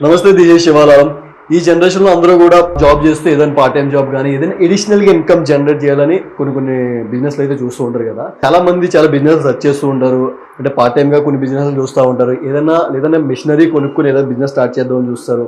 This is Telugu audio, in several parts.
నమస్తే దిజయ్ శివాలయం ఈ జనరేషన్లో అందరూ కూడా జాబ్ చేస్తూ ఏదైనా పార్ట్ టైం జాబ్ కానీ ఏదైనా అడిషనల్గా ఇన్కమ్ జనరేట్ చేయాలని కొన్ని కొన్ని బిజినెస్ అయితే చూస్తూ ఉంటారు కదా. చాలా మంది చాలా బిజినెస్ సెర్చ్ చేస్తూ ఉంటారు. అంటే పార్ట్ టైం గా కొన్ని బిజినెస్ చూస్తూ ఉంటారు. ఏదైనా ఏదైనా మిషనరీ కొనుక్కుని ఏదైనా బిజినెస్ స్టార్ట్ చేద్దామని చూస్తారు.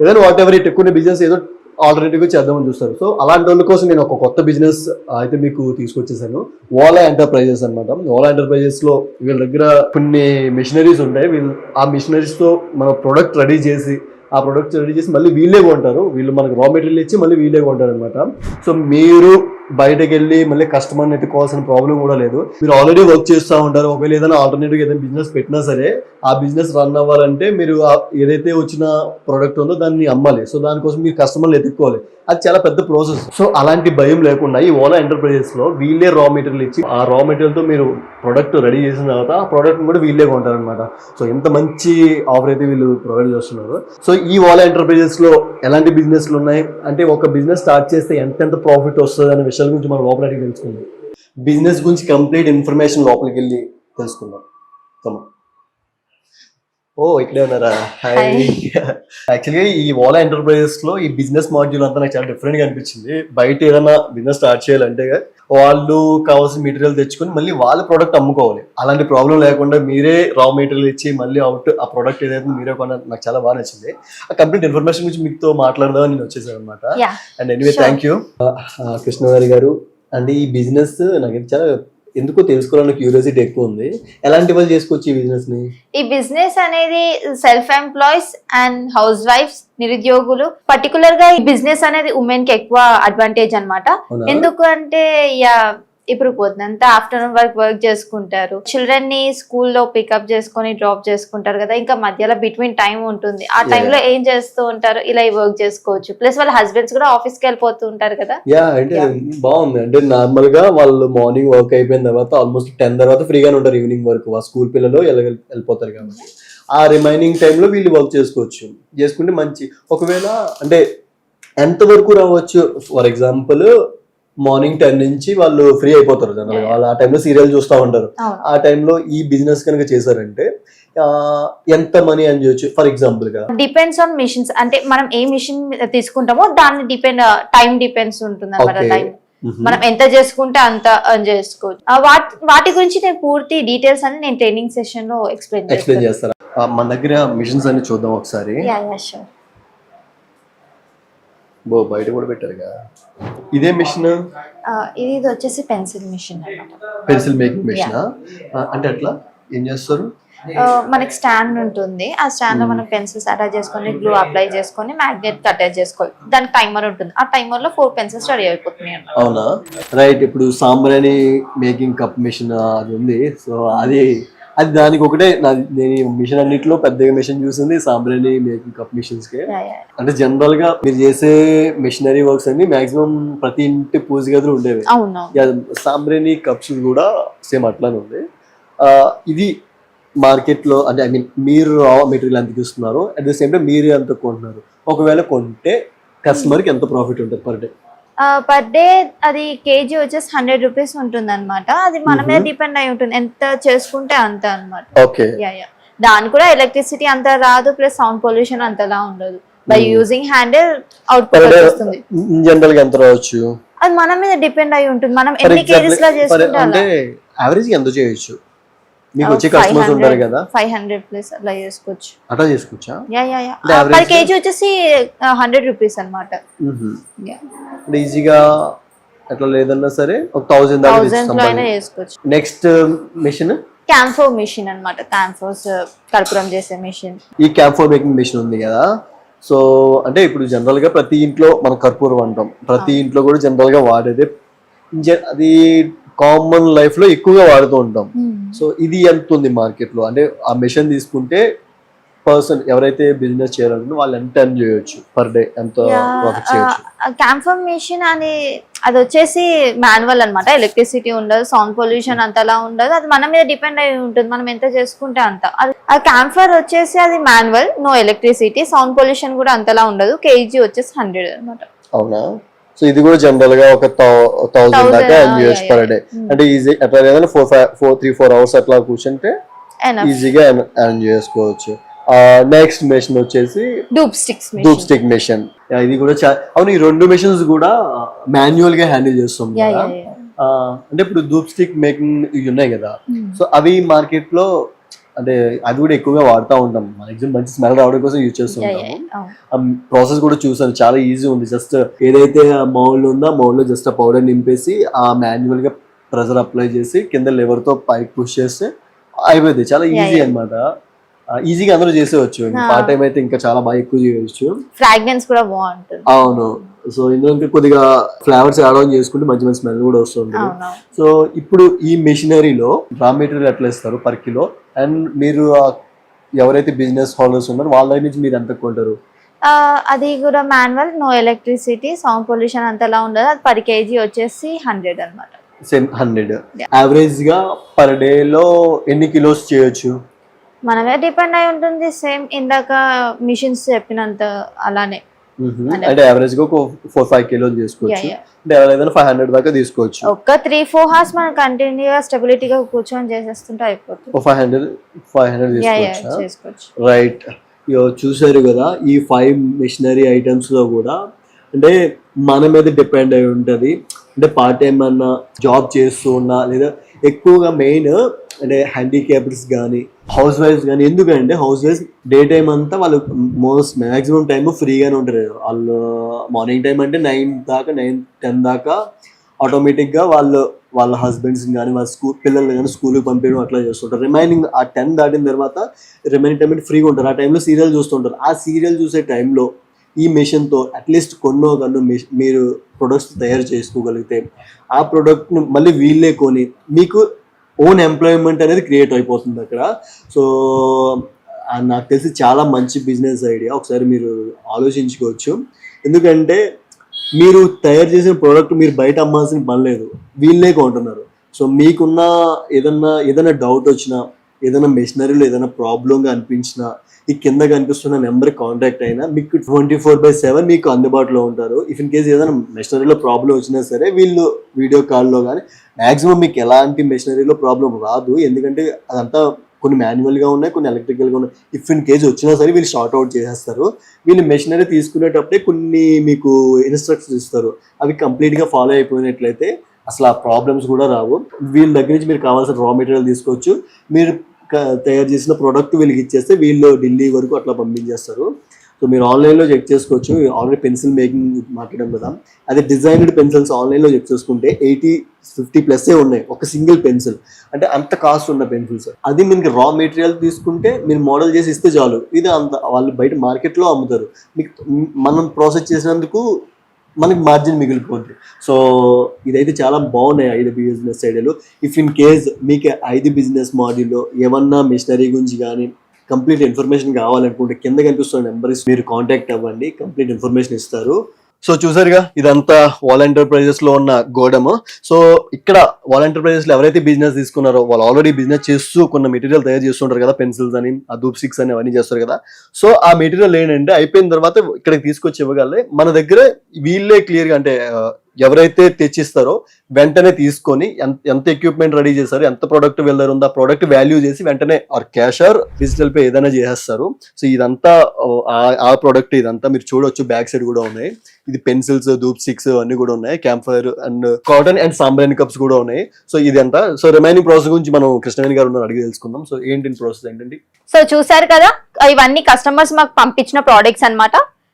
ఏదైనా వాట్ ఎవర్ ఇట్ కొన్ని బిజినెస్ ఏదో ఆల్రెడీగా చేద్దామని చూస్తారు. సో అలాంటి వాళ్ళ కోసం నేను ఒక కొత్త బిజినెస్ అయితే మీకు తీసుకొచ్చేసాను. ఓలా ఎంటర్ప్రైజెస్ అనమాట ఓలా ఎంటర్ప్రైజెస్లో వీళ్ళ దగ్గర కొన్ని మిషనరీస్ ఉంటాయి. వీళ్ళు ఆ మిషనరీస్తో మన ప్రొడక్ట్ రెడీ చేసి ఆ ప్రొడక్ట్ రెడీ చేసి మళ్ళీ వీళ్ళే కొంటారు. వీళ్ళు మనకు రా మెటీరియల్ ఇచ్చి మళ్ళీ వీళ్ళే కొంటారు అనమాట సో మీరు బయటకు వెళ్ళి మళ్ళీ కస్టమర్ని ఎత్తుకోవాల్సిన ప్రాబ్లం కూడా లేదు. మీరు ఆల్రెడీ వర్క్ చేస్తూ ఉంటారు. ఒకవేళ ఏదైనా ఆల్టర్నేటివ్ ఏదైనా బిజినెస్ పెట్టినా సరే ఆ బిజినెస్ రన్ అవ్వాలంటే మీరు ఏదైతే వచ్చిన ప్రోడక్ట్ ఉందో దాన్ని అమ్మాలి. సో దానికోసం మీరు కస్టమర్లు ఎత్తుక్కోవాలి అది చాలా పెద్ద ప్రాసెస్ సో అలాంటి భయం లేకుండా ఈ ఓలా ఎంటర్ప్రైజెస్లో వీళ్ళే రా మెటీరియల్ ఇచ్చి ఆ రా మెటీరియల్తో మీరు ప్రొడక్ట్ రెడీ చేసిన తర్వాత ఆ ప్రోడక్ట్ కూడా వీళ్ళే కొంటారనమాట సో ఎంత మంచి ఆఫర్ అయితే వీళ్ళు ప్రొవైడ్ చేస్తున్నారు. సో ఈ ఓలా ఎంటర్ప్రైజెస్లో ఎలాంటి బిజినెస్లు ఉన్నాయి? అంటే ఒక బిజినెస్ స్టార్ట్ చేస్తే ఎంత ప్రాఫిట్ వస్తుంది అనే విషయాల గురించి మనం లోపలికి తెలుసుకుందాం బిజినెస్ గురించి కంప్లీట్ ఇన్ఫర్మేషన్ లోపలికి వెళ్ళి తెలుసుకుందాం Come. ఓ ఇక్కడే ఉన్నారా? హాయ్ యాక్చువల్గా ఈ ఓలా ఎంటర్ప్రైజెస్లో ఈ బిజినెస్ మాడ్యూల్ అంతా నాకు చాలా డిఫరెంట్గా అనిపించింది. బయట ఏదైనా బిజినెస్ స్టార్ట్ చేయాలంటే వాళ్ళు కావాల్సిన మెటీరియల్ తెచ్చుకొని మళ్ళీ వాళ్ళ ప్రోడక్ట్ అమ్ముకోవాలి. అలాంటి ప్రాబ్లం లేకుండా మీరే రా మెటీరియల్ ఇచ్చి మళ్ళీ అవుట్ ఆ ప్రోడక్ట్ ఏదైతే మీరే కొన్న నాకు చాలా బాగా నచ్చింది. ఆ కంప్లీట్ ఇన్ఫర్మేషన్ గురించి మీతో మాట్లాడదామని నేను వచ్చేసాను అనమాట అండ్ ఎనీవే. థ్యాంక్ యూ కృష్ణగారి గారు అండ్ ఈ బిజినెస్ నాకు చాలా ఎందుకో తెలుసుకోవాలన్న క్యూరియాసిటీ ఎక్కువ ఉంది. ఎలాంటి వాళ్ళు చేసుకోవచ్చు ఈ బిజినెస్ని ఈ బిజినెస్ అనేది self employees and house wives నిరుద్యోగులు పర్టికులర్గా ఈ బిజినెస్ అనేది ఉమెన్కి ఎక్కువ అడ్వాంటేజ్ అన్నమాట. అవునా? ఎందుకు అంటే యా ఇప్పుడు పొద్దునంతా ఆఫ్టర్నూన్ వర్క్ వర్క్ చేసుకుంటారు. చిల్డ్రన్ని స్కూల్లో పికప్ చేసుకొని డ్రాప్ చేసుకుంటారు కదా ఇంకా మధ్యలో బిట్వీన్ టైం ఉంటుంది. ఆ Yeah. time లో ఏం చేస్తూ ఉంటారు? ఇలా వర్క్ చేసుకోవచ్చు. ప్లస్ వాళ్ళ హస్బెండ్స్ కూడా ఆఫీస్కి వెళ్ళిపోతూ ఉంటారు కదా. యా అంటే. బాగుంది. అంటే నార్మల్గా వాళ్ళు మార్నింగ్ వర్క్ అయిపోయిన తర్వాత ఆల్మోస్ట్ టెన్ తర్వాత ఫ్రీగానే ఉంటారు ఈవినింగ్ వరకు వాళ్ళ స్కూల్ పిల్లలు వెళ్ళ- వెళ్ళిపోతారు కాబట్టి. ఆ రిమైనింగ్ టైంలో వీళ్ళు వర్క్ చేసుకోవచ్చు. చేసుకుంటే మంచి. ఒకవేళ అంటే ఎంత వరకు రావచ్చు? ఫర్ ఎగ్జాంపుల్ మార్నింగ్ టెన్ నుంచి వాళ్ళు ఫ్రీ అయిపోతారు జనరల్గా వాళ్ళు ఆ టైంలో సీరియల్ చూస్తూ ఉంటారు. ఆ టైంలో ఈ బిజినెస్ కనుక చేశారంటే ఎంత మనీ అని చేయొచ్చు? ఫర్ ఎగ్జాంపుల్గా డిపెండ్స్ ఆన్ మిషన్స్. అంటే మనం ఏ మిషన్ తీసుకుంటామో దాన్ని డిపెండ్ టైం డిపెండ్స్ ఉంటుంది. టైం. మనం ఎంత చేసుకుంటే అంత చేసుకోవచ్చు. వాటి వాటి గురించి నేను పూర్తి డీటెయిల్స్ అని నేను ట్రైనింగ్ సెషన్లో ఎక్స్ప్లెయిన్ ఎక్స్ప్లెయిన్ చేస్తాను మన దగ్గర మిషన్స్ అన్ని చూద్దాం ఒకసారి. యా యా షూర్ బో బయట కూడా పెట్టారుగా. ఇదే మిషన్? ఇది వచ్చేసి పెన్సిల్ మిషన్ అన్నమాట. Pencil making machine? అంటే అట్లా ఏం చేస్తారు? మనకి స్టాండ్ ఉంటుంది. ఆ స్టాండ్లో Hmm. మనం పెన్సిల్స్ అటాచ్ చేసుకొని గ్లూ అప్లై చేసుకొని మ్యాగ్నెట్ అటాచ్ చేసుకోవాలి. దానికి టైమర్ ఉంటుంది. ఆ టైమర్లో ఫోర్ పెన్సిల్స్ రెడీ అయిపోతున్నాయి అవునా? రైట్. ఇప్పుడు సాంబ్రాణి మేకింగ్ కప్ మిషన్ అది ఉంది. సో అది అది దానికి ఒకటే నా- నేను మిషన్ అన్నిటిలో పెద్దగా మిషన్ చూసింది సాంబ్రాణి మేకింగ్ కప్ మిషన్స్కి. అంటే జనరల్గా మీరు చేసే మిషనరీ వర్క్స్ అన్ని మాక్సిమం ప్రతి ఇంటి పూజ గదులు ఉండేవి. సాంబ్రాణి కప్స్ కూడా సేమ్ అట్లానే ఉంది ఇది మార్కెట్లో అంటే ఐ మీన్ మీరు రా మెటీరియల్ ఎంత ఇస్తున్నారు అట్ ద సేమ్ టైం మీరు ఎంత కొంటున్నారు. ఒకవేళ కొంటే కస్టమర్కి ఎంత ప్రాఫిట్ ఉంటుంది పర్ డే పర్ డే అది కేజీ వచ్చేసి హండ్రెడ్ రూపీస్ ఉంటుంది అనమాట అది మన మీద. డిపెండ్ అయి ఉంటుంది. ఎంత చేసుకుంటే అంత అనమాట దాని కూడా ఎలక్ట్రిసిటీ అంత రాదు ప్లస్ సౌండ్ పొల్యూషన్ అంతలా ఉండదు. By. Using handle output Per day వస్తుంది జనరల్గా ఎంత రావచ్చు? అది మన మీద డిపెండ్ అయి ఉంటుంది. మనం ఎన్ని కేజీస్ లా చేసుకుంటే అంటే యావరేజ్ ఎంత చేయొచ్చు? మీకు వచ్చే కస్టమర్స్ ఉంటారు కదా? ఫైవ్ హండ్రెడ్ ప్లస్ అలా చేసుకోవచ్చు. అట్లా చేసుకోవచ్చా? Yeah yeah yeah per? KG వచ్చేసి హండ్రెడ్ రూపీస్ అనమాట అంటే ఈజీగా అట్లా లేదన్నా సరే ఒక థౌసండ్ దాకా చేసుకోవచ్చు నెక్స్ట్ మిషన్ క్యాంఫో మిషన్ అన్నమాట. క్యాంఫోస్ కర్పూరం చేసే మిషన్ ఈ క్యాప్ ఫోర్ మేకింగ్ మిషన్ ఉంది కదా? సో అంటే ఇప్పుడు జనరల్గా ప్రతి ఇంట్లో మన కర్పూరం అంటాం. ప్రతి ఇంట్లో కూడా జనరల్గా వాడేదే. అది కామన్ లైఫ్లో ఎక్కువగా వాడుతూ ఉంటాం. సో ఇది ఎంత ఉంది మార్కెట్లో? అంటే ఆ మిషన్ తీసుకుంటే పర్సన్ ఎవరైతే బిజినెస్ చేయాలనుకుంటే వాళ్ళు ఎంత ఎర్న్ చేయొచ్చు పర్ డే ఎంత ప్రాఫిట్ చేయొచ్చు? క్యాంఫర్ మిషన్ అని అది వచ్చేసి మాన్యువల్ అన్నమాట. ఎలక్ట్రిసిటీ ఉండదు సౌండ్ పొల్యూషన్ అంతలా ఉండదు. అది మన మీద డిపెండ్ అయి ఉంటుంది. మనం ఎంత చేసుకుంటే అంత. అది- ఆ క్యాంఫర్ వచ్చేసి అది manual no electricity sound pollution కూడా అంతలా ఉండదు. కేజీ వచ్చేసి హండ్రెడ్ అనమాట అవునా? సో ఇది కూడా జనరల్గా ఒక థౌసండ్ దాకా yeah, పర్. Day Hmm. అంటే ఈజీ అట్లా ఏదైనా four five four three four hours అట్లా కూర్చుంటే ఈజీగా ఎర్న్ చేసుకోవచ్చు. నెక్స్ట్ మెషిన్ వచ్చేసి dhoop sticks dhoop stick machine ఇది కూడా అవును ఈ రెండు మెషిన్స్ కూడా మాన్యువల్గా హ్యాండిల్ చేస్తాం అంటే ఇప్పుడు ధూప్ స్టిక్ మేకింగ్ ఇవి ఉన్నాయి కదా. సో అవి మార్కెట్లో అంటే అది కూడా ఎక్కువగా వాడుతూ ఉంటాం. మాక్సిమం మంచి స్మెల్ రావడం కోసం యూజ్ చేస్తూ ఉంటాము. ఆ ప్రాసెస్ కూడా చూసాను. చాలా ఈజీ ఉంది. జస్ట్ ఏదైతే మౌల్ ఉందో మౌల్లో జస్ట్ ఆ పౌడర్ నింపేసి ఆ మాన్యువల్గా ప్రెజర్ అప్లై చేసి కింద lever తో పైకి పుష్ చేస్తే అయిపోయింది. చాలా ఈజీ. అనమాట ఈజీగా అందరూ చేసేవచ్చు. పార్ట్ టైం అయితే ఇంకా చాలా బాగా ఎక్కువ చేయవచ్చు ఫ్రాగ్రెన్స్ కూడా బాగుంటుంది. అవును. సో ఇందులో ఇంకా కొద్దిగా ఫ్లేవర్స్ యాడ్ ఆన్ చేసుకుంటే మంచి మంచి స్మెల్ కూడా వస్తుంది సో ఇప్పుడు ఈ మెషినరీలో రా మెటీరియల్ ఎట్లా ఇస్తారు పర్ కిలో అండ్ మీరు ఎవరైతే బిజినెస్ హోల్డర్స్ ఉన్నారో వాళ్ళ దగ్గర నుంచి మీరు ఎంత కొంటారు? అది కూడా manual no electricity sound pollution అంతలా ఉండదు. అది పర్ కేజీ వచ్చేసి హండ్రెడ్ అనమాట సేమ్ హండ్రెడ్ Yeah. యావరేజ్గా పర్ డే లో ఎన్ని కిలోస్ చేయొచ్చు? మనమే డిపెండ్ అయి ఉంటుంది. సేమ్ ఇందాక మిషన్స్ చెప్పినంత అలానే. అంటే యావరేజ్గా ఒక ఫోర్ ఫైవ్ కిలోలు యా చేసుకోవచ్చు యా అంటే ఎవరైనా ఫైవ్ హండ్రెడ్ దాకా తీసుకోవచ్చు. ఒక్క త్రీ ఫోర్ మనం కంటిన్యూగా స్టెబిలిటీగా కూర్చొని చేసేస్తుంటే అయిపోతుంది. ఒక ఫైవ్ హండ్రెడ్ ఫైవ్ హండ్రెడ్ చేసుకోవచ్చు? రైట్ చూసారు కదా ఈ ఫైవ్ మిషనరీ ఐటమ్స్లో కూడా అంటే మన మీద డిపెండ్ అయి ఉంటది. అంటే పార్ట్ టైం అన్నా జాబ్ చేస్తూ ఉన్నా లేదా ఎక్కువగా మెయిన్ అంటే హ్యాండిక్యాప్డ్స్ కానీ హౌస్ వైఫ్స్ కానీ ఎందుకంటే హౌస్ వైఫ్స్ డే టైం అంతా వాళ్ళు మోస్ట్ మ్యాక్సిమం టైం ఫ్రీగానే ఉంటారు. వాళ్ళు మార్నింగ్ టైం అంటే నైన్ దాకా నైన్ టెన్ దాకా ఆటోమేటిక్గా వాళ్ళు వాళ్ళ హస్బెండ్స్ కానీ వాళ్ళ స్కూల్ పిల్లల్ని కానీ స్కూల్కి పంపించడం అట్లా చేస్తుంటారు. రిమైనింగ్ ఆ టెన్ దాటిన తర్వాత రిమైనింగ్ టైం ఫ్రీగా ఉంటారు. ఆ టైంలో సీరియల్ చూస్తుంటారు. ఆ సీరియల్ చూసే టైంలో ఈ మిషన్తో అట్లీస్ట్ కొన్నో కన్నో మీరు ప్రొడక్ట్స్ తయారు చేసుకోగలిగితే ఆ ప్రోడక్ట్ను మళ్ళీ వీళ్ళే కొని మీకు ఓన్ ఎంప్లాయ్మెంట్ అనేది క్రియేట్ అయిపోతుంది అక్కడ. సో నాకు తెలిసి చాలా మంచి బిజినెస్ ఐడియా ఒకసారి మీరు ఆలోచించుకోవచ్చు. ఎందుకంటే మీరు తయారు చేసిన ప్రోడక్ట్ మీరు బయట అమ్మాల్సిన పని లేదు. వీళ్ళే కొంటున్నారు. సో మీకున్న ఏదన్నా ఏదైనా డౌట్ వచ్చినా ఏదైనా మెషినరీలో ఏదైనా ప్రాబ్లంగా అనిపించినా ఈ కింద కనిపిస్తున్న నెంబర్ కాంటాక్ట్ అయినా మీకు ట్వంటీ ఫోర్ బై సెవెన్ మీకు అందుబాటులో ఉంటారు. ఇఫ్ ఇన్ కేసు ఏదైనా మెషినరీలో ప్రాబ్లం వచ్చినా సరే వీళ్ళు వీడియో కాల్లో కానీ మాక్సిమం మీకు ఎలాంటి మెషినరీలో ప్రాబ్లం రాదు. ఎందుకంటే అదంతా కొన్ని మాన్యువల్గా ఉన్నాయి కొన్ని ఎలక్ట్రికల్గా ఉన్నాయి. ఇఫ్ ఇన్ కేజ్ వచ్చినా సరే వీళ్ళు షార్ట్ అవుట్ చేసేస్తారు. వీళ్ళు మెషినరీ తీసుకునేటప్పుడే కొన్ని మీకు ఇన్స్ట్రక్షన్స్ ఇస్తారు. అవి కంప్లీట్గా ఫాలో అయిపోయినట్లయితే అసలు ఆ ప్రాబ్లమ్స్ కూడా రావు. వీళ్ళ దగ్గర నుంచి మీరు కావాల్సిన రా మెటీరియల్ తీసుకోవచ్చు. మీరు తయారు చేసిన ప్రోడక్ట్ వీళ్ళకి ఇచ్చేస్తే వీళ్ళు ఢిల్లీ వరకు అట్లా పంపించేస్తారు. సో మీరు ఆన్లైన్లో చెక్ చేసుకోవచ్చు. ఆల్రెడీ పెన్సిల్ మేకింగ్ మాట్లాడడం కదా. అదే డిజైన్డ్ పెన్సిల్స్ ఆన్లైన్లో చెక్ చేసుకుంటే ఎయిటీ ఫిఫ్టీ ప్లస్సే ఉన్నాయి. ఒక సింగిల్ పెన్సిల్ అంటే అంత కాస్ట్ ఉన్న పెన్సిల్స్ అది మీకు రా మెటీరియల్ తీసుకుంటే మీరు మోడల్ చేసి ఇస్తే చాలు. ఇది అంత వాళ్ళు బయట మార్కెట్లో అమ్ముతారు. మీకు మనం ప్రాసెస్ చేసినందుకు మనకి మార్జిన్ మిగిలిపోద్ది. సో ఇదైతే చాలా బాగున్నాయి ఐదు బిజినెస్ ఐడియాలు ఇఫ్ ఇన్ కేస్ మీకు ఐదు బిజినెస్ మాడ్యూల్లో ఏమన్నా మిషనరీ గురించి కానీ కంప్లీట్ ఇన్ఫర్మేషన్ కావాలనుకుంటే కింద కనిపిస్తున్న నెంబర్స్ మీరు కాంటాక్ట్ అవ్వండి. కంప్లీట్ ఇన్ఫర్మేషన్ ఇస్తారు. సో చూసారుగా ఇదంతా వాల్ ఎంటర్ప్రైజెస్లో ఉన్న గోడము. సో ఇక్కడ వాల్ ఎంటర్ప్రైజెస్లో ఎవరైతే బిజినెస్ తీసుకున్నారో వాళ్ళు ఆల్రెడీ బిజినెస్ చేస్తూ కొన్ని మెటీరియల్ తయారు చేస్తుంటారు కదా పెన్సిల్స్ అని ఆ దూప్ సిక్స్ అని అవన్నీ చేస్తారు కదా. సో ఆ మెటీరియల్ ఏంటంటే అయిపోయిన తర్వాత ఇక్కడికి తీసుకొచ్చి ఇవ్వగలే. మన దగ్గర వీళ్ళే క్లియర్గా అంటే ఎవరైతే తెచ్చిస్తారో వెంటనే తీసుకొని ఎంత ఎంత ఎక్విప్మెంట్ రెడీ చేశారు ఎంత ప్రోడక్ట్ వెళ్ళారు ఉందో ఆ ప్రోడక్ట్ వాల్యూ చేసి వెంటనే or cash or digital pay ఏదైనా చేసేస్తారు. సో ఇదంతా ఆ- ప్రోడక్ట్ ఇదంతా మీరు చూడొచ్చు బ్యాక్ సైడ్ కూడా ఉన్నాయి. ఇది పెన్సిల్స్ ధూప్ స్టిక్స్ అన్ని కూడా ఉన్నాయి. Campfire and cotton and sambrani cups కూడా ఉన్నాయి. సో ఇదంతా సో రిమైనింగ్ ప్రాసెస్ గురించి మనం కృష్ణవేణి గారు ఉన్నారు అడిగి తెలుసుకుందాం. సో ఏంటి ప్రాసెస్ ఏంటండి? సో చూసారు కదా ఇవన్నీ కస్టమర్స్ మాకు పంపించిన ప్రోడక్ట్స్ అన్నమాట.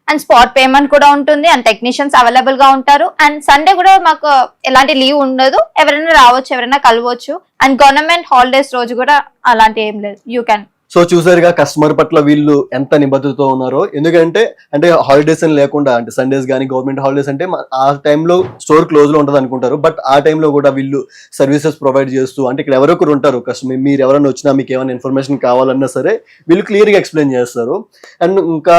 అండ్ స్పాట్ పేమెంట్ కూడా ఉంటుంది అండ్ టెక్నీషియన్స్ అవైలబుల్గా ఉంటారు. అండ్ సండే కూడా మాకు ఎలాంటి లీవ్ ఉండదు. ఎవరైనా రావచ్చు ఎవరైనా కలవచ్చు. అండ్ గవర్నమెంట్ హాలిడేస్ రోజు కూడా అలాంటి ఏం లేదు. యూ క్యాన్ సో చూసారుగా కస్టమర్ పట్ల వీళ్ళు ఎంత నిబద్ధతతో ఉన్నారో. ఎందుకంటే అంటే హాలిడేస్ అని లేకుండా అంటే సండేస్ కానీ గవర్నమెంట్ హాలిడేస్ అంటే ఆ టైంలో స్టోర్ క్లోజ్లో ఉంటుంది అనుకుంటారు. బట్ ఆ టైంలో కూడా వీళ్ళు సర్వీసెస్ ప్రొవైడ్ చేస్తూ అంటే ఇక్కడ ఎవరొకరు ఉంటారు. కస్టమర్ మీరు ఎవరైనా వచ్చినా మీకు ఏమైనా ఇన్ఫర్మేషన్ కావాలన్నా సరే వీళ్ళు క్లియర్గా ఎక్స్ప్లెయిన్ చేస్తారు. అండ్ ఇంకా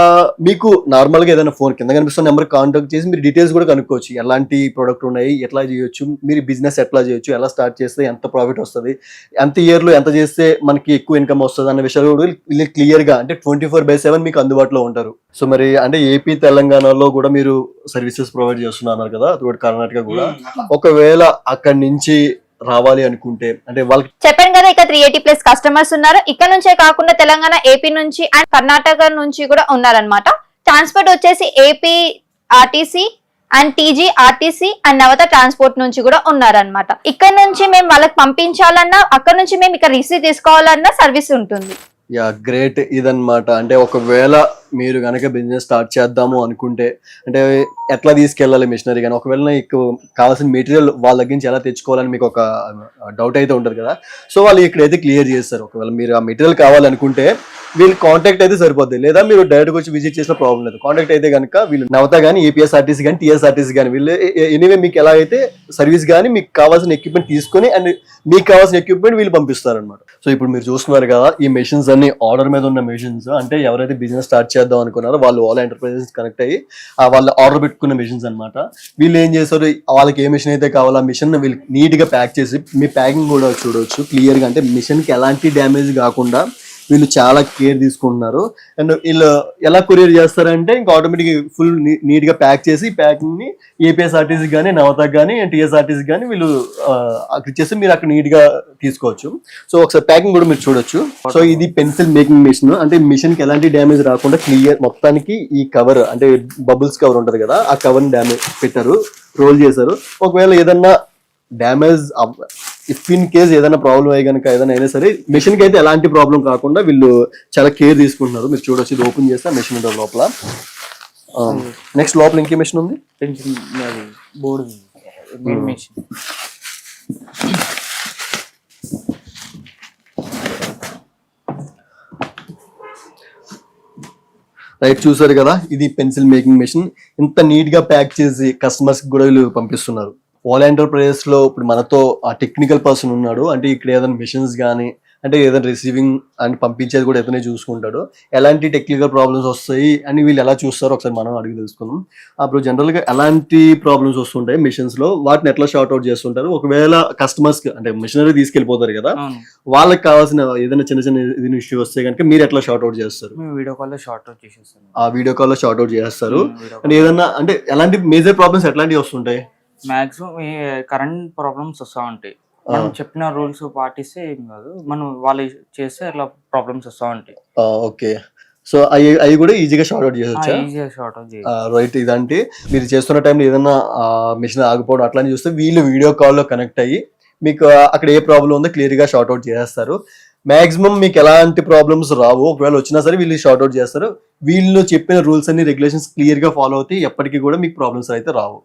మీకు నార్మల్గా ఏదైనా ఫోన్ కింద కనిపిస్తున్న నెంబర్ కాంటాక్ట్ చేసి మీరు డీటెయిల్స్ కూడా కనుక్కోవచ్చు. ఎలాంటి ప్రోడక్ట్ ఉన్నాయి ఎట్లా చేయొచ్చు మీరు బిజినెస్ ఎట్లా చేయొచ్చు ఎలా స్టార్ట్ చేస్తే ఎంత ప్రాఫిట్ వస్తుంది ఎంత ఇయర్లో ఎంత చేస్తే మనకి ఎక్కువ ఇన్కమ్ వస్తుంది అన్న విషయాలు కూడా వీళ్ళు క్లియర్గా అంటే ట్వంటీ ఫోర్ బై సెవెన్ మీకు అందుబాటులో ఉంటారు. సో మరి అంటే ఏపీ తెలంగాణలో కూడా మీరు సర్వీసెస్ ప్రొవైడ్ చేస్తున్నారు కదా అటు కర్ణాటక కూడా. ఒకవేళ అక్కడి నుంచి రావాలి అనుకుంటే అంటే వాళ్ళకి చెప్పాను కదా ఇక త్రీ ఎయిటీ ప్లస్ కస్టమర్స్ ఉన్నారు. ఇక్కడ నుంచే కాకుండా తెలంగాణ ఏపీ నుంచి అండ్ కర్ణాటక నుంచి కూడా ఉన్నారనమాట ట్రాన్స్పోర్ట్ వచ్చేసి AP RTC and TG RTC and Navata transport నుంచి కూడా ఉన్నారనమాట ఇక్కడ నుంచి మేము వాళ్ళకి పంపించాలన్నా అక్కడ నుంచి మేము ఇక్కడ రిసీవ్ తీసుకోవాలన్నా సర్వీస్ ఉంటుంది. యా గ్రేట్ ఇదన్నమాట. అంటే ఒకవేళ మీరు కనుక బిజినెస్ స్టార్ట్ చేద్దాము అనుకుంటే అంటే ఎట్లా తీసుకెళ్ళాలి మిషనరీ కానీ ఒకవేళ మీకు కావాల్సిన మెటీరియల్ వాళ్ళ దగ్గర నుంచి ఎలా తెచ్చుకోవాలని మీకు ఒక డౌట్ అయితే ఉంటుంది కదా? సో వాళ్ళు ఇక్కడైతే క్లియర్ చేస్తారు. ఒకవేళ మీరు ఆ మెటీరియల్ కావాలనుకుంటే వీళ్ళు కాంటాక్ట్ అయితే సరిపోద్ది. లేదా మీరు డైరెక్ట్ వచ్చి విజిట్ చేసిన ప్రాబ్లం లేదు. కాంటాక్ట్ అయితే కనుక వీళ్ళు నవత కానీ ఏపీఎస్ఆర్టీసీ కానీ టీఎస్ఆర్టీసీ కానీ వీళ్ళు ఎనీవే మీకు ఎలా అయితే సర్వీస్ కానీ మీకు కావాల్సిన ఎక్విప్మెంట్ తీసుకొని అండ్ మీకు కావాల్సిన ఎక్విప్మెంట్ వీళ్ళు పంపిస్తారు అనమాట సో ఇప్పుడు మీరు చూస్తున్నారు కదా ఈ మెషిన్స్ అన్ని ఆర్డర్ మీద ఉన్న మెషిన్స్ అంటే ఎవరైతే బిజినెస్ స్టార్ట్ చేద్దాం అనుకున్నారో వాళ్ళు వాళ్ళ ఎంటర్ప్రైజెస్ కనెక్ట్ అయ్యి వాళ్ళు ఆర్డర్ పెట్టుకున్న మెషిన్స్ అన్నమాట. వీళ్ళు ఏం చేస్తారు? వాళ్ళకి ఏ మిషన్ అయితే కావాలో ఆ మిషన్ వీళ్ళు నీట్గా ప్యాక్ చేసి మీ ప్యాకింగ్ కూడా చూడవచ్చు క్లియర్గా అంటే మిషన్కి ఎలాంటి డ్యామేజ్ కాకుండా వీళ్ళు చాలా కేర్ తీసుకుంటున్నారు. అండ్ వీళ్ళు ఎలా కొరియర్ చేస్తారంటే ఇంకా ఆటోమేటిక్ ఫుల్ నీట్గా ప్యాక్ చేసి ప్యాకింగ్ని ఏపీఎస్ఆర్టీసీ కానీ నవతక్ కానీ టీఎస్ఆర్టీసీ కానీ వీళ్ళు అక్కడ ఇచ్చేసి మీరు అక్కడ నీట్గా తీసుకోవచ్చు. సో ఒకసారి ప్యాకింగ్ కూడా మీరు చూడొచ్చు. సో ఇది పెన్సిల్ మేకింగ్ మిషన్ అంటే మిషన్కి ఎలాంటి డ్యామేజ్ రాకుండా క్లియర్ మొత్తానికి ఈ కవర్ అంటే బబుల్స్ కవర్ ఉంటది కదా ఆ కవర్ డ్యామేజ్ పెట్టారు రోల్ చేశారు. ఒకవేళ ఏదన్నా డ్యామేజ్ ఇఫ్ ఇన్ కేస్ ఏదైనా ప్రాబ్లం అయ్యి కనుక ఏదైనా అయినా సరే మెషిన్కి అయితే ఎలాంటి ప్రాబ్లం కాకుండా వీళ్ళు చాలా కేర్ తీసుకుంటున్నారు. మీరు చూడొచ్చు ఇది ఓపెన్ చేస్తే మెషిన్ ఉంటుంది లోపల. నెక్స్ట్ లోపల ఇంకే మెషిన్ ఉంది? బోర్డు మెషిన్ రైట్ చూసారు కదా ఇది పెన్సిల్ మేకింగ్ మెషిన్ ఇంత నీట్గా ప్యాక్ చేసి కస్టమర్స్ కూడా వీళ్ళు పంపిస్తున్నారు. వాల్ ఎంటర్ప్రైజెస్లో ఇప్పుడు మనతో ఆ టెక్నికల్ పర్సన్ ఉన్నాడు. అంటే ఇక్కడ ఏదైనా మిషన్స్ కానీ అంటే ఏదైనా రిసీవింగ్ అండ్ పంపించేది కూడా ఇతనే చూసుకుంటాడు. ఎలాంటి టెక్నికల్ ప్రాబ్లమ్స్ వస్తాయి అని వీళ్ళు ఎలా చూస్తారో ఒకసారి మనం అడిగి తెలుసుకుందాం. అప్పుడు జనరల్గా ఎలాంటి ప్రాబ్లమ్స్ వస్తుంటాయి మిషన్స్లో వాటిని ఎట్లా షార్ట్ అవుట్ చేస్తుంటారు? ఒకవేళ కస్టమర్స్ అంటే మిషనరీ తీసుకెళ్ళిపోతారు కదా వాళ్ళకి కావాల్సిన ఏదైనా చిన్న చిన్న ఇది ఇష్యూ వస్తే కనుక మీరు ఎట్లా షార్ట్ అవుట్ చేస్తారు? వీడియో కాల్లో షార్ట్ అవుట్ చేసేస్తాం. ఆ వీడియో కాల్లో షార్ట్ అవుట్ చేస్తారు. అండ్ ఏదన్నా అంటే ఎలాంటి మేజర్ ప్రాబ్లమ్స్ ఎట్లాంటివి వస్తుంటాయి? మాక్సిమం కరెంట్ ప్రాబ్లమ్స్ వస్తూ ఉంటాయి మనం చెప్పిన రూల్స్ పాటిస్తే ఏం కాదు. మనం వాళ్ళు చేస్తే అట్లా ప్రాబ్లమ్స్ వస్తూ ఉంటాయి ఓకే. సో అవి అవి కూడా ఈజీగా షార్ట్ అవుట్ చేయొచ్చా ఈజీగా షార్ట్ అవుట్ రైట్. ఇదంటే మీరు చేస్తున్న టైంలో ఏదన్నా మిషన్ ఆగిపోవడం అట్లా చూస్తే వీళ్ళు వీడియో కాల్లో కనెక్ట్ అయ్యి మీకు అక్కడ ఏ ప్రాబ్లం ఉందో క్లియర్గా షార్ట్ అవుట్ చేస్తారు మాక్సిమం మీకు ఎలాంటి ప్రాబ్లమ్స్ రావు. ఒకవేళ వచ్చినా సరే వీళ్ళు షార్ట్ అవుట్ చేస్తారు. వీళ్ళు చెప్పిన రూల్స్ అన్ని రెగ్యులేషన్స్ క్లియర్గా ఫాలో అవుతాయి ఎప్పటికీ కూడా మీకు ప్రాబ్లమ్స్ అయితే రావు.